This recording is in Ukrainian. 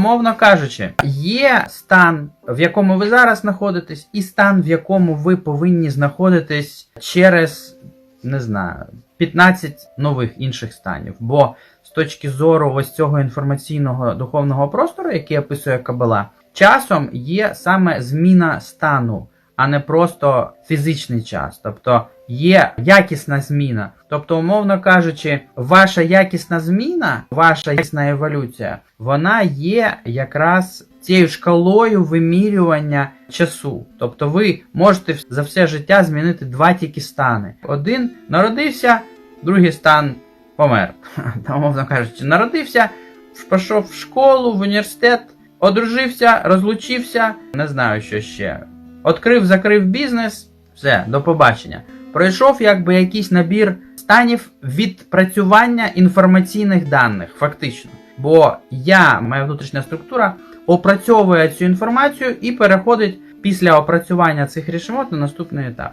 Мовно кажучи, є стан, в якому ви зараз знаходитесь, і стан, в якому ви повинні знаходитись через, не знаю, 15 нових інших станів. Бо з точки зору ось цього інформаційного духовного простору, який описує Кабала, часом є саме зміна стану, а не просто фізичний час. Тобто є якісна зміна. Тобто, умовно кажучи, ваша якісна зміна, ваша якісна еволюція, вона є якраз цією шкалою вимірювання часу. Тобто ви можете за все життя змінити два тільки стани. Один народився, другий стан помер. Та, умовно кажучи, народився, пішов в школу, в університет, одружився, розлучився, не знаю, що ще. Открив, закрив бізнес, все, до побачення. Пройшов якби якийсь набір станів відпрацювання інформаційних даних, фактично. Бо я, моя внутрішня структура, опрацьовує цю інформацію і переходить після опрацювання цих рішимот на наступний етап.